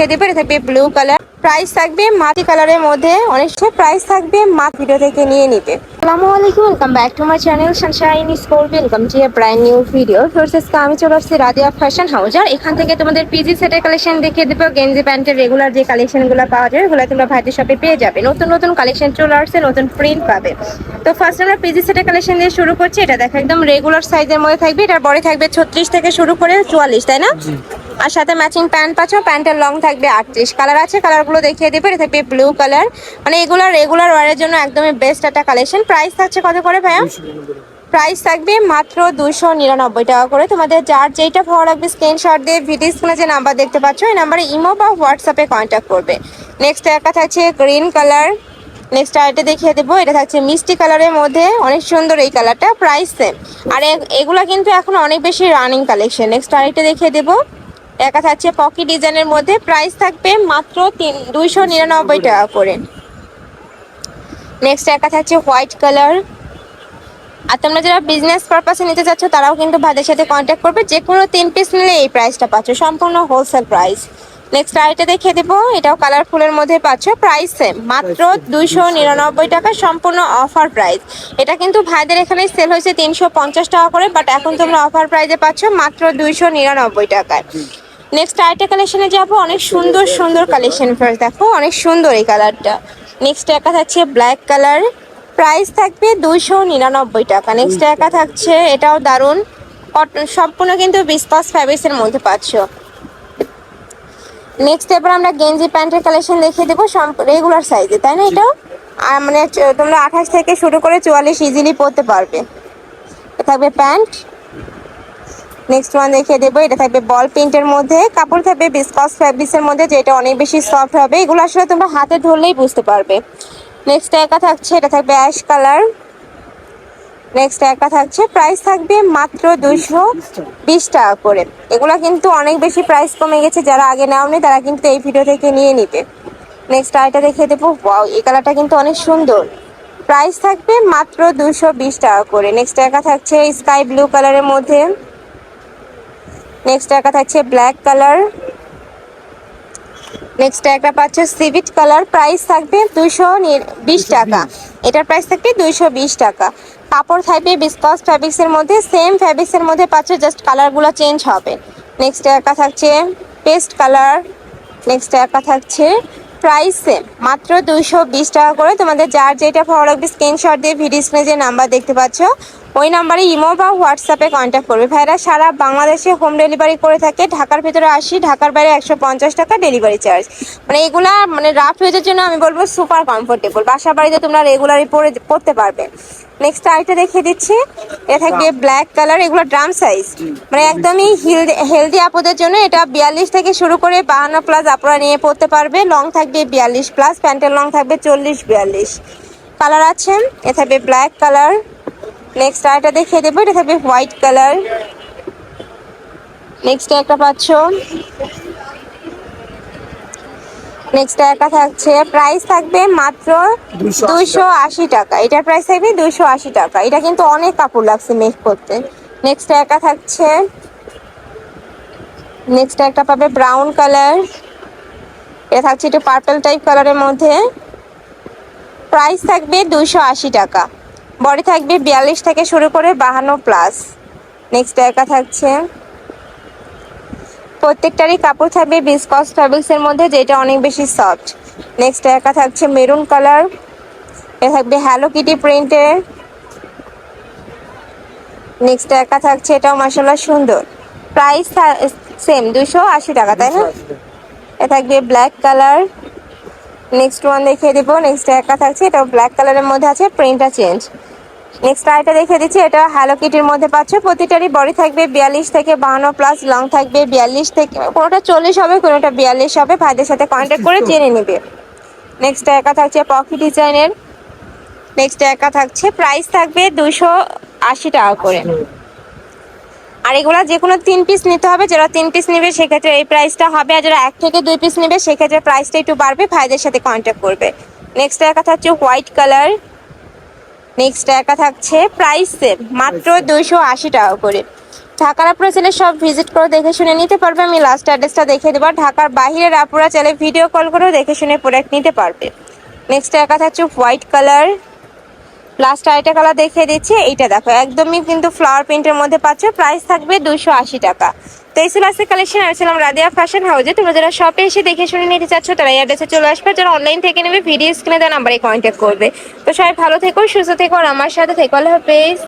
দেবে থাকবে blue colour price থাকবে মাটি কালারের মধ্যে। অনেক প্রাইস থাকবে মা ভিডিও থেকে নিয়ে টু এ ভিডিও আমি চলে আসছি ফ্যাশন আর এখান থেকে তোমাদের পিজি দেখিয়ে গেঞ্জি প্যান্টের রেগুলার যে কালেকশনগুলো পাওয়া যায়, ওগুলো তোমরা পেয়ে যাবে। নতুন নতুন কালেকশন চলে আসছে, নতুন প্রিন্ট পাবে। তো ফার্স্ট পিজি দিয়ে শুরু করছি। এটা দেখো একদম রেগুলার সাইজের মধ্যে থাকবে। এটার বড় থাকবে ছত্রিশ থেকে শুরু করে চুয়াল্লিশ, তাই না? আর সাথে ম্যাচিং প্যান্ট পাচ্ছ প্যান্টের লং থাকবে আটত্রিশ। কালার আছে কালারগুলো দেখিয়ে দেবে, এটা থাকবে ব্লু কালার মানে এগুলো রেগুলার ওয়ারের জন্য একদমই বেস্ট একটা কালেকশন প্রাইস থাকছে কত করে ভাইয়া? প্রাইস থাকবে মাত্র দুশো নিরানব্বই টাকা করে। তোমাদের যার যেটা ভালো লাগবে স্ক্রিনশট দিয়ে ভিডিও স্ক্রিনে যে নাম্বার দেখতে পাচ্ছ, এই নাম্বারে ইমো বা হোয়াটসঅ্যাপে কন্ট্যাক্ট করবে। নেক্সট একটা থাকছে গ্রিন কালার নেক্সট আরেকটা দেখিয়ে দেবো, এটা থাকছে মিষ্টি কালারের মধ্যে। অনেক সুন্দর এই কালারটা প্রাইস সেম আর এগুলা কিন্তু এখন অনেক বেশি রানিং কালেকশন নেক্সট আরেকটা দেখিয়ে দেবো। একা থাকছে পকি ডিজাইনের মধ্যে। প্রাইস থাকবে মাত্র তিন, দুইশো নিরানব্বই টাকা করে। নেক্সট একা থাকছে হোয়াইট কালার। আর তোমরা যারা বিজনেস পারপাসে নিতে চাচ্ছ, তারাও কিন্তু ভাইদের সাথে কন্ট্যাক্ট করবে। যে কোনো তিন পিস নিলে এই প্রাইসটা পাচ্ছ, সম্পূর্ণ হোলসেল প্রাইস নেক্সট আরেকটা দেখিয়ে দেবো, এটাও কালারফুলের মধ্যে পাচ্ছ প্রাইস সেম মাত্র দুইশো নিরানব্বই টাকা, সম্পূর্ণ অফার প্রাইস এটা কিন্তু ভাইদের এখানে সেল হয়েছে তিনশো পঞ্চাশ টাকা করে বাট এখন তোমরা অফার প্রাইসে পাচ্ছ মাত্র দুইশো নিরানব্বই টাকায়। নেক্সট আরেকটা কালেকশনে যাব। অনেক সুন্দর সুন্দর কালেকশন ফার্স্ট দেখো। অনেক সুন্দর এই কালারটা নেক্সট একা থাকছে ব্ল্যাক কালার প্রাইস থাকবে দুইশো নিরানব্বই টাকা। নেক্সট একা থাকছে, এটাও দারুণ। সম্পূর্ণ কিন্তু বিস্কস ফ্যাব্রিক্সের মধ্যে পাচ্ছ। নেক্সট এবার আমরা গেঞ্জি প্যান্টের কালেকশন দেখিয়ে দেবো। রেগুলার সাইজে তাই না এটাও? আর মানে তোমরা আঠাশ থেকে শুরু করে চুয়াল্লিশ ইজিলি পরতে পারবে। থাকবে প্যান্ট। নেক্সট ওয়ান দেখিয়ে দেবো, এটা থাকবে বল প্রিন্টের মধ্যে। কাপড় থাকবে বিসকস ফ্যাব্রিক্সের মধ্যে, যেটা অনেক বেশি সফট হবে। এগুলো আসলে তোমরা হাতে ধরলেই বুঝতে পারবে। নেক্সট একা থাকছে, এটা থাকবে অ্যাশ কালার নেক্সট একা থাকছে প্রাইস থাকবে মাত্র দুশো বিশ টাকা করে। এগুলো কিন্তু অনেক বেশি প্রাইস কমে গেছে, যারা আগে নেওনি, তারা কিন্তু এই ভিডিও থেকে নিয়ে নিবে। নেক্সট আইটা দেখিয়ে দেবো ওয়াও এই কালারটা কিন্তু অনেক সুন্দর। প্রাইস থাকবে মাত্র দুশো বিশ টাকা করে। নেক্সট একা থাকছে স্কাই ব্লু কালারের মধ্যে। নেক্সট একটা থাকছে ব্ল্যাক কালার নেক্সট একটা পাচ্ছে সিভিট কালার প্রাইস থাকবে দুইশো বিশ টাকা। এটার প্রাইস থাকবে দুইশো বিশ টাকা। কাপড় থাকবে বিসকস ফ্যাব্রিক্সের মধ্যে সেম ফ্যাব্রিক্সের মধ্যে পাচ্ছে জাস্ট কালারগুলো চেঞ্জ হবে। নেক্সট একা থাকছে পেস্ট কালার নেক্সট একা থাকছে প্রাইস সেম মাত্র দুইশো বিশ টাকা করে। তোমাদের যার যেটা ভালো লাগবে স্ক্রিনশট দিয়ে ভিডিও স্ক্রিনে যে নাম্বার দেখতে পাচ্ছ ওই নাম্বারে ইমো বা হোয়াটসঅ্যাপে কন্ট্যাক্ট করবে। ভাইরা সারা বাংলাদেশে হোম ডেলিভারি করে থাকে। ঢাকার ভিতরে আসি ঢাকার বাইরে একশো পঞ্চাশ টাকা ডেলিভারি চার্জ মানে এগুলা মানে রাফ ইউজের জন্য আমি বলব সুপার কমফোর্টেবল বাসা বাড়িতে তোমরা রেগুলারই পরে পড়তে পারবে। নেক্সট আইটা দেখিয়ে দিচ্ছি। এটা থাকবে ব্ল্যাক কালার এগুলো ড্রাম সাইজ মানে একদমই হেলদি আপদের জন্য এটা বিয়াল্লিশ থেকে শুরু করে বাহান্ন প্লাস আপুরা নিয়ে পড়তে পারবে। লং থাকবে বিয়াল্লিশ প্লাস প্যান্টের লং থাকবে চল্লিশ বিয়াল্লিশ। কালার আছে এ থাকবে ব্ল্যাক কালার নেক্সট আরেকটা দেখিয়ে দেবো এটা থাকবে হোয়াইট কালার নেক্সট একটা পাচ্ছ। নেক্সট একটা থাকছে প্রাইস থাকবে মাত্র 280 দুইশো আশি টাকা। এটার প্রাইস থাকবে দুইশো আশি টাকা। এটা কিন্তু অনেক কাপড় লাগছে মেক করতে। নেক্সট একটা থাকছে। নেক্সট একটা পাবে ব্রাউন কালার এটা থাকছে একটু পার্পল টাইপ কালারের মধ্যে। প্রাইস থাকবে দুইশো আশি টাকা। বডি থাকবে বিয়াল্লিশ থেকে শুরু করে বাহান্ন প্লাস। নেক্সট একা থাকছে। প্রত্যেকটারই কাপড় থাকবে বিসকস ফ্যাব্রিক্সের মধ্যে যেটা অনেক বেশি সফট নেক্সট একা থাকছে মেরুন কালার এ থাকবে হ্যালো কিটি প্রিন্টের নেক্সট একা থাকছে এটাও মাসাল্লাহ সুন্দর। প্রাইস সেম দুশো আশি টাকা তাই না? এ থাকবে ব্ল্যাক কালার নেক্সট ওয়ান দেখিয়ে দিব। নেক্সট একা থাকছে। এটা ব্ল্যাক কালারের মধ্যে আছে প্রিন্টটা চেঞ্জ নেক্সট আরেকটা দেখিয়ে দিচ্ছি এটা হ্যালো কিটির মধ্যে পাচ্ছ। প্রতিটারই বডি থাকবে বিয়াল্লিশ থেকে বাহান্ন প্লাস লং থাকবে বিয়াল্লিশ থেকে কোনোটা চল্লিশ হবে কোনোটা বিয়াল্লিশ হবে। ভাইদের সাথে কন্ট্যাক্ট করে জেনে নেবে। নেক্সট একা থাকছে পকি ডিজাইনের নেক্সট একা থাকছে প্রাইস থাকবে দুশো আশি টাকা করে। আর এগুলো যে কোনো তিন পিস নিতে হবে যারা তিন পিস নেবে সেক্ষেত্রে এই প্রাইসটা হবে আর যারা এক থেকে দুই পিস নেবে সেক্ষেত্রে প্রাইসটা একটু বাড়বে ভাইদের সাথে কন্ট্যাক্ট করবে। নেক্সট একা থাকছে হোয়াইট কালার নেক্সট একা থাকছে প্রাইস সেম মাত্র দুইশো আশি টাকা করে। ঢাকার আপুরা চাইলে সব ভিজিট করে দেখে শুনে নিতে পারবে আমি লাস্ট অ্যাড্রেসটা দেখে দেবো ঢাকার বাইরের আপুরা চাইলে ভিডিও কল করেও দেখে শুনে প্রোডাক্ট নিতে পারবে। নেক্সট একা থাকছে হোয়াইট কালার লাস্ট আরেকটা কালার দেখিয়ে দিচ্ছি, এইটা দেখো, একদমই কিন্তু ফ্লাওয়ার প্রিন্টের মধ্যে পাচ্ছ প্রাইস থাকবে দুশো আশি টাকা। তো এই ছিল আজকে কালেকশন আসছিলাম রাদিয়া ফ্যাশন হাউসে তোমরা যারা শপে এসে দেখে শুনে নিতে চাচ্ছ, তারা এই অ্যাড্রেসে চলে আসবে। যারা অনলাইন থেকে নেবে ভিডিও স্ক্রিনে দেওয়া নাম্বারে কন্ট্যাক্ট করবে। তো সবাই ভালো থেকো, সুস্থ থেকো, আর আমার সাথে থেকো, আল্লাহ হাফেজ।